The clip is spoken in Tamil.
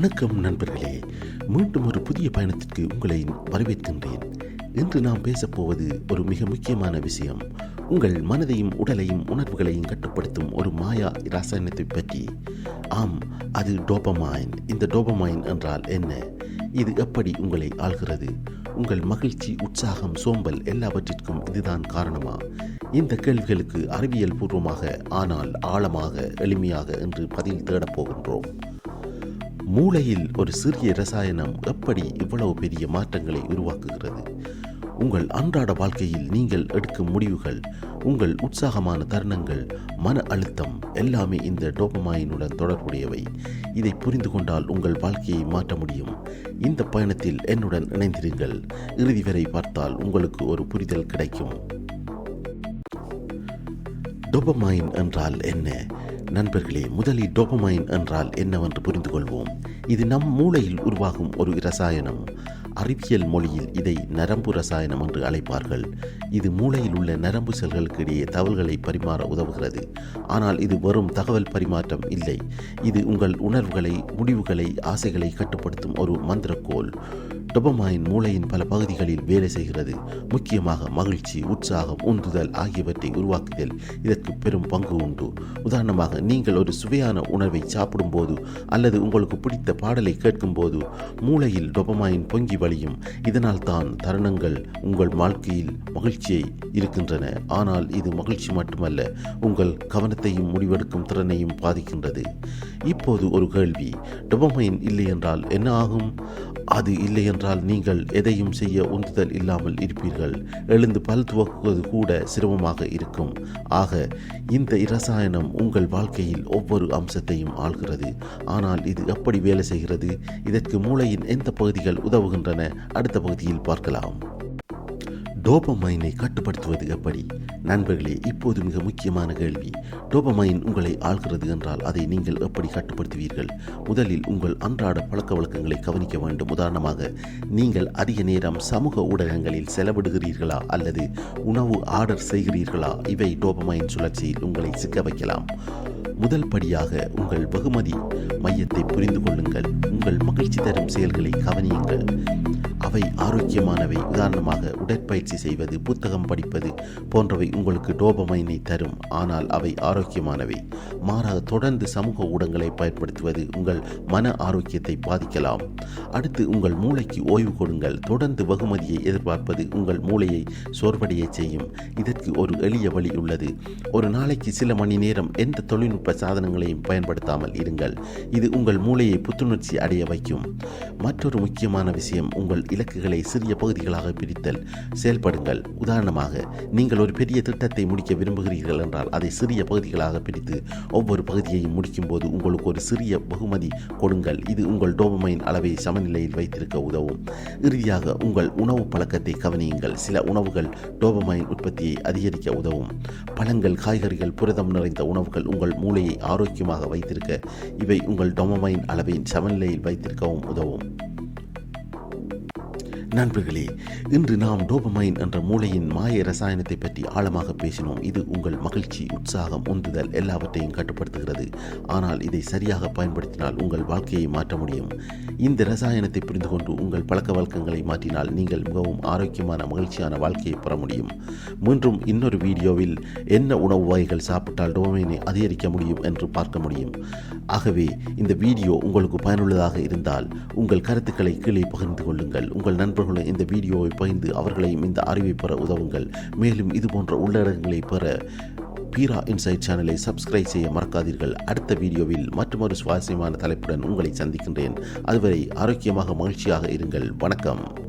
வணக்கம் நண்பர்களே. மீண்டும் ஒரு புதிய பயணத்திற்கு உங்களை வரவேற்கின்றேன். இன்று நாம் பேசப்போவது ஒரு மிக முக்கியமான விஷயம். உங்கள் மனதையும் உடலையும் உணர்வுகளையும் கட்டுப்படுத்தும் ஒரு மாயா ரசாயனத்தை பற்றி. ஆம் அது டோபமாயின் இந்த டோபமைன் என்றால் என்ன? இது எப்படி உங்களை ஆள்கிறது? உங்கள் மகிழ்ச்சி உற்சாகம் சோம்பல் எல்லாவற்றிற்கும் இதுதான் காரணமா? இந்த கேள்விகளுக்கு அறிவியல் பூர்வமாக ஆனால் ஆழமாக எளிமையாக என்று பதில் தேடப் போகின்றோம். மூளையில் ஒரு சிறிய ரசாயனம் எப்படி இவ்வளவு பெரிய மாற்றங்களை உருவாக்குகிறது? உங்கள் அன்றாட வாழ்க்கையில் நீங்கள் எடுக்கும் முடிவுகள் உங்கள் உற்சாகமான தருணங்கள் மன அழுத்தம் எல்லாமே இந்த டோபமாயினுடன் தொடர்புடையவை. இதை புரிந்து கொண்டால் உங்கள் வாழ்க்கையை மாற்ற முடியும். இந்த பயணத்தில் என்னுடன் இணைந்திருங்கள். இறுதி வரை பார்த்தால் உங்களுக்கு ஒரு புரிதல் கிடைக்கும். டோபமைன் என்றால் என்ன? நண்பர்களே முதலில் டோபமைன் என்றால் என்னவென்று புரிந்து கொள்வோம் இது நம் மூளையில் உருவாகும் ஒரு இரசாயனம் அறிவியல் மொழியில் இதை நரம்பு ரசாயனம் என்று அழைப்பார்கள். இது மூளையில் உள்ள நரம்பு செல்களுக்கு இடையே தகவல்களை பரிமாற உதவுகிறது. ஆனால் இது வெறும் தகவல் பரிமாற்றம் இல்லை. இது உங்கள் உணர்வுகளை முடிவுகளை ஆசைகளை கட்டுப்படுத்தும் ஒரு மந்திரக்கோள். டொபமாயின் மூளையின் பல பகுதிகளில் வேலை செய்கிறது. முக்கியமாக மகிழ்ச்சி உற்சாகம் உந்துதல் ஆகியவற்றை உருவாக்குதல். இதற்கு பெரும் பங்கு உண்டு. உதாரணமாக நீங்கள் ஒரு சுவையான உணவை சாப்பிடும்போது அல்லது உங்களுக்கு பிடித்த பாடலை கேட்கும்போது மூளையில் டொபமாயின் பொங்கி வழியும். இதனால் தான் தருணங்கள் உங்கள் வாழ்க்கையில் மகிழ்ச்சியை இருக்கின்றன ஆனால் இது மகிழ்ச்சி மட்டுமல்ல உங்கள் கவனத்தையும் முடிவெடுக்கும் திறனையும் பாதிக்கின்றது. இப்போது ஒரு கேள்வி. டொபமைன் இல்லை என்றால் என்ன ஆகும்? அது இல்லை என்றால் நீங்கள் எதையும் செய்ய உந்துதல் இல்லாமல் இருப்பீர்கள். எழுந்து பல் துவக்குவது கூட சிரமமாக இருக்கும். ஆக இந்த இரசாயனம் உங்கள் வாழ்க்கையில் ஒவ்வொரு அம்சத்தையும் ஆள்கிறது. ஆனால் இது எப்படி வேலை செய்கிறது? இதற்கு மூளையின் எந்த பகுதிகள் உதவுகின்றன? அடுத்த பகுதியில் பார்க்கலாம். டோபமைனை கட்டுப்படுத்துவது எப்படி? நண்பர்களே இப்போது மிக முக்கியமான கேள்வி. டோபமைன் உங்களை ஆள்கிறது என்றால் அதை நீங்கள் எப்படி கட்டுப்படுத்துவீர்கள்? முதலில் உங்கள் அன்றாட பழக்க வழக்கங்களை கவனிக்க வேண்டும். உதாரணமாக நீங்கள் அதிக நேரம் சமூக ஊடகங்களில் செலவிடுகிறீர்களா? அல்லது உணவு ஆர்டர் செய்கிறீர்களா? இவை டோபமைன் சுழற்சியில் உங்களை சிக்க வைக்கலாம். முதல் படியாக உங்கள் வெகுமதி மையத்தை புரிந்து கொள்ளுங்கள். உங்கள் மகிழ்ச்சி தரும் செயல்களை கவனியுங்கள். அவை ஆரோக்கியமானவை. உதாரணமாக உடற்பயிற்சி செய்வது புத்தகம் படிப்பது போன்றவை உங்களுக்கு டோபமைனை தரும். ஆனால் அவை ஆரோக்கியமானவை. மாறாக தொடர்ந்து சமூக ஊடகங்களை பயன்படுத்துவது உங்கள் மன ஆரோக்கியத்தை பாதிக்கலாம். அடுத்து உங்கள் மூளைக்கு ஓய்வு கொடுங்கள். தொடர்ந்து வெகுமதியை எதிர்பார்ப்பது உங்கள் மூளையை சோர்வடைய செய்யும். இதற்கு ஒரு எளிய வழி உள்ளது. ஒரு நாளைக்கு சில மணி நேரம் எந்த தொழில்நுட்ப சாதனங்களையும் பயன்படுத்தாமல் இருங்கள். இது உங்கள் மூளையை புத்துணர்ச்சி அடைய வைக்கும். மற்றொரு முக்கியமான விஷயம் உங்கள் இலக்குகளை சிறிய பகுதிகளாக பிரித்தல் செயல்படுங்கள் உதாரணமாக நீங்கள் ஒரு பெரிய திட்டத்தை முடிக்க விரும்புகிறீர்கள் என்றால் அதை சிறிய பகுதிகளாக பிரித்து ஒவ்வொரு பகுதியையும் முடிக்கும்போது உங்களுக்கு ஒரு சிறிய பகுமதி கொடுங்கள். இது உங்கள் டோபமைன் அளவை சமநிலையில் வைத்திருக்க உதவும். இறுதியாக உங்கள் உணவு பழக்கத்தை கவனியுங்கள். சில உணவுகள் டோபமைன் உற்பத்தியை அதிகரிக்க உதவும். பழங்கள் காய்கறிகள் புரதம் நிறைந்த உணவுகள் உங்கள் மூளையை ஆரோக்கியமாக வைத்திருக்க இவை உங்கள் டொமமைன் அளவின் சமநிலையில் வைத்திருக்கவும் உதவும். நண்பர்களே இன்று நாம் டோபமைன் என்ற மூளையின் மாய ரசாயனத்தை பற்றி ஆழமாக பேசினோம். இது உங்கள் மகிழ்ச்சி உற்சாகம் உந்துதல் எல்லாவற்றையும் கட்டுப்படுத்துகிறது. ஆனால் இதை சரியாக பயன்படுத்தினால் உங்கள் வாழ்க்கையை மாற்ற முடியும். இந்த ரசாயனத்தை புரிந்து கொண்டு உங்கள் பழக்க வழக்கங்களை மாற்றினால் நீங்கள் மிகவும் ஆரோக்கியமான மகிழ்ச்சியான வாழ்க்கையை பெற முடியும். மீண்டும் இன்னொரு வீடியோவில் என்ன உணவு வகைகள் சாப்பிட்டால் டோபமைனை அதிகரிக்க முடியும் என்று பார்க்க முடியும். ஆகவே இந்த வீடியோ உங்களுக்கு பயனுள்ளதாக இருந்தால் உங்கள் கருத்துக்களை கீழே பகிர்ந்து கொள்ளுங்கள். உங்கள் நண்பர்களை இந்த வீடியோவை பகிர்ந்து அவர்களையும் இந்த அறிவை பெற உதவுங்கள். மேலும் இது போன்ற உள்ளடக்கங்களை பெற பீரா இன்சைட் சேனலை சப்ஸ்கிரைப் செய்ய மறக்காதீர்கள். அடுத்த வீடியோவில் மற்றொரு சுவாரஸ்யமான தலைப்புடன் உங்களை சந்திக்கின்றேன். அதுவரை ஆரோக்கியமாக மகிழ்ச்சியாக இருங்கள். வணக்கம்.